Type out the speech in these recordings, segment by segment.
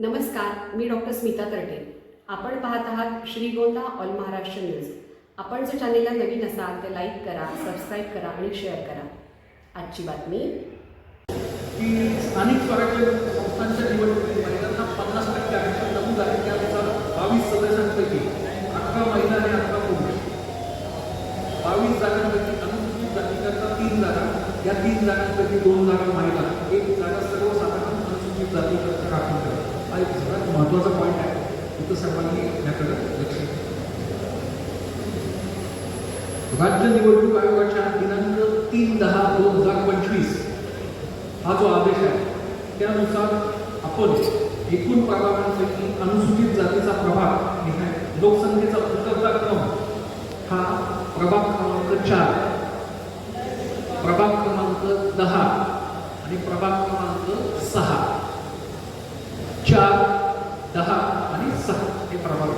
नमस्कार मी डॉक्टर स्मिता तरटे आपण पाहत आहात श्रीगोंदा ऑल महाराष्ट्र न्यूज. आपण जर चॅनेलला नवीन असाल तर लाईक करा सबस्क्राईब करा आणि शेअर करा. आजची बातमी. की स्थानिक स्वराज्य संस्थांच्या निवडणुकीत महिलांना पन्नास टक्के आरक्षण नमूद आहे त्यानुसार बावीस सदस्यांपैकी अठरा महिला आणि अठरा पुरुष. बावीस जागांपैकी अनुसूचित जातीकरता तीन जागा या तीन जागांपैकी दोन जागा महिला एक जागा सर्वसाधारण अनुसूचित जातीकरता राखून ठेवा हा एक सगळ्यात महत्त्वाचा पॉईंट आहे. तिथं सर्वांनी याकडे लक्ष राज्य निवडणूक आयोगाच्या दिनांक तीन दहा दोन हजार पंचवीस हा जो आदेश आहे त्यानुसार आपण एकूण प्रभागांपैकी अनुसूचित जातीचा प्रभाग लोकसंख्येचा उतरता क्रम हा प्रभाग क्रमांक चार प्रभाग क्रमांक दहा आणि प्रभाग क्रमांक सहा चार दहा आणि सहा हे प्रभाग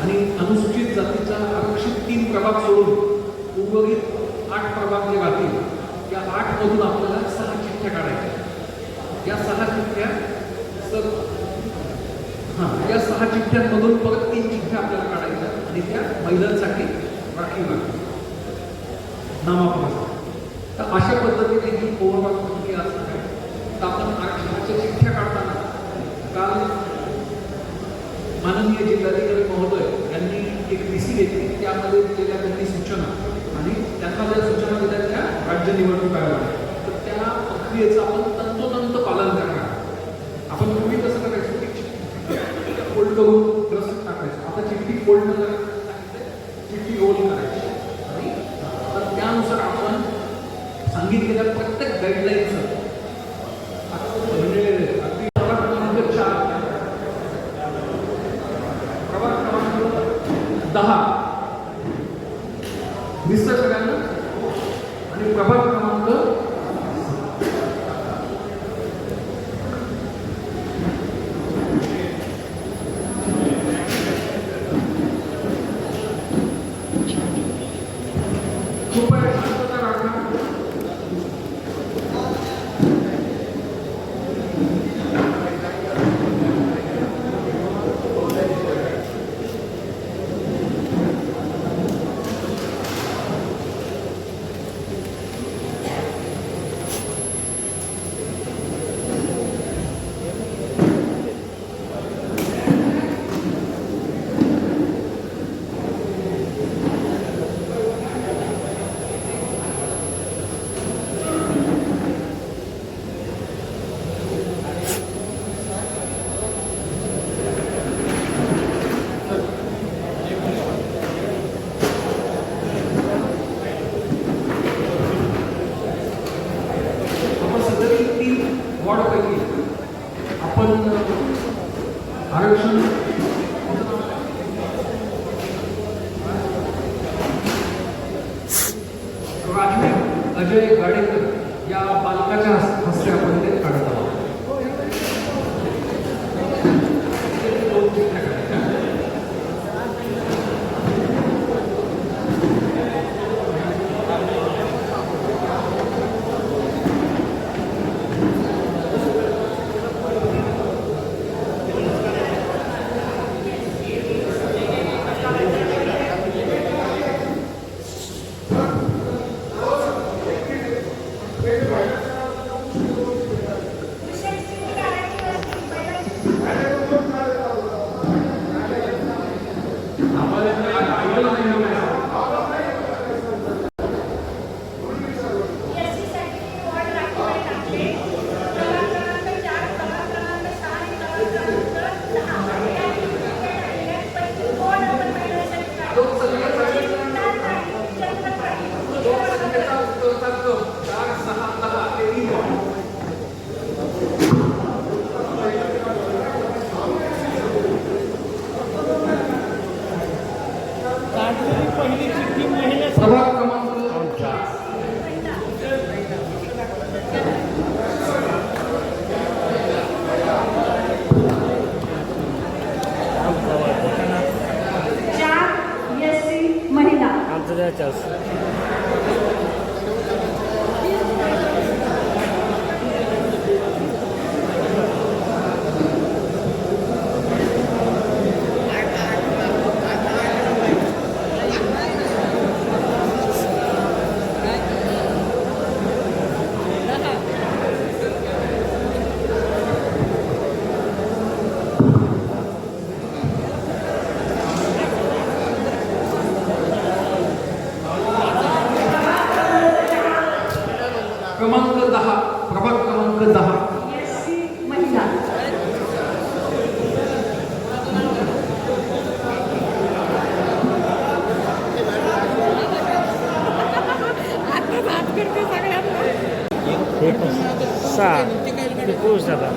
आणि अनुसूचित जातीचा आरक्षित तीन प्रभाग सोडून उर्वरित आठ प्रभाग जे राहतील या आठ मधून आपल्याला सहा चिठ्ठ्या काढायच्या या सहा चिठ्ठ्या सर हां या सहा चिठ्ठ्यांमधून परत तीन चिठ्ठ्या आपल्याला काढायच्या आणि त्या महिलांसाठी राखीव लागतील नामाप्रमाणे. तर अशा पद्धतीने ही कोरोना प्रक्रिया असणार आहे. तर आपण आरक्षणाच्या चिठ्ठ्या काढताना काल माननीय जिल्हाधिकारी महोदय यांनी त्यामध्ये दिलेल्या त्यांनी सूचना आणि त्यांना ज्या सूचना दिल्या त्या राज्य निवडणूक आयोगाने. तर त्या प्रक्रियेचं आपण तंतोतंत पालन करणार. आपण पूर्वी कसं करायचं की फोल्ड करून रसीद टाकायचं. आता चिठ्ठी फोल्ड न करायचं सांगितलंय, चिठ्ठी रोल करायची आणि तर त्यानुसार आपण सांगितलेल्या प्रत्येक गाईडलाईनचं आता म्हणजे अगदी प्रभाग क्रमांक चार प्रभाग क्रमांक दहा दिसतं सगळ्यांना आणि प्रभाग क्रमांक कृपया शांतता राखा आपण सदरी तीन वॉर्डपैकी आपण महिला आंतरराष्ट्रीय सहा ते पुरुष जातात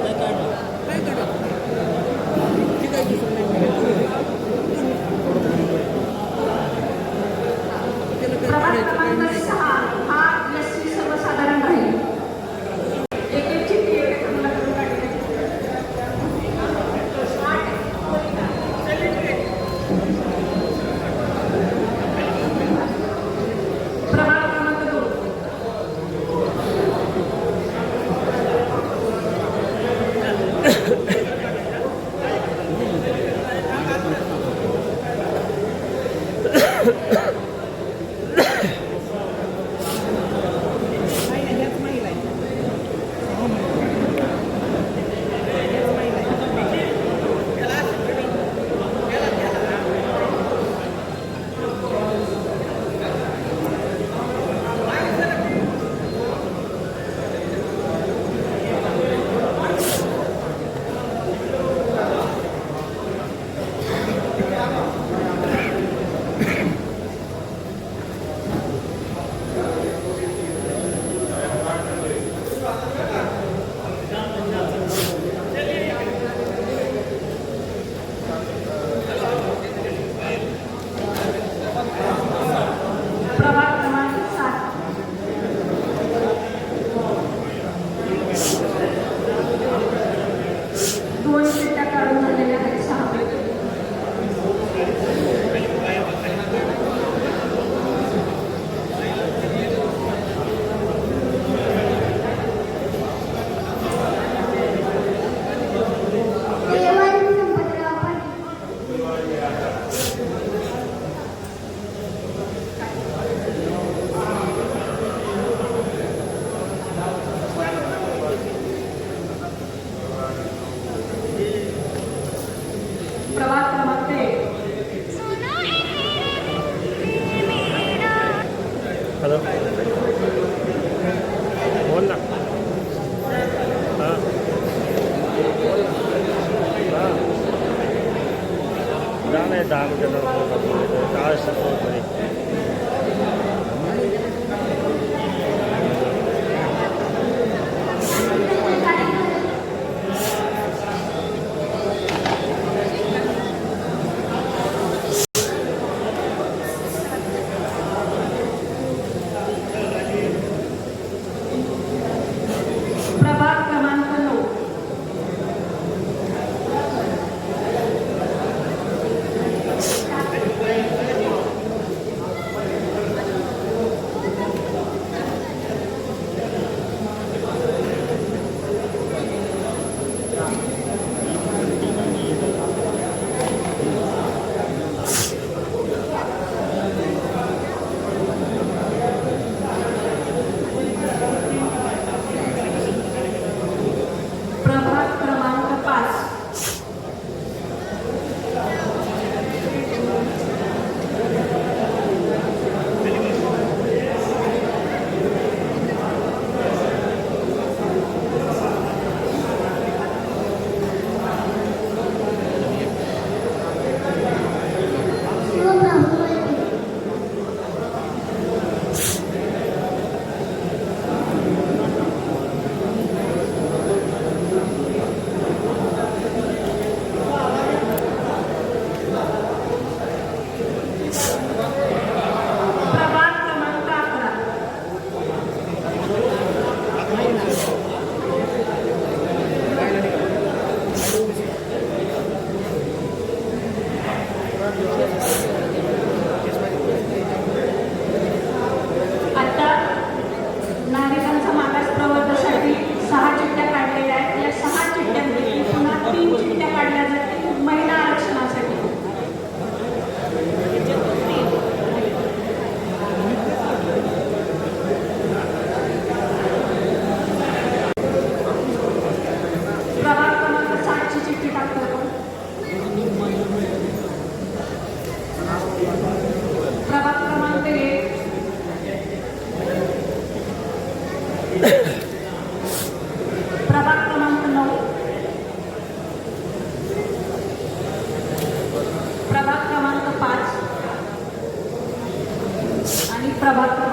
ప్రభాత్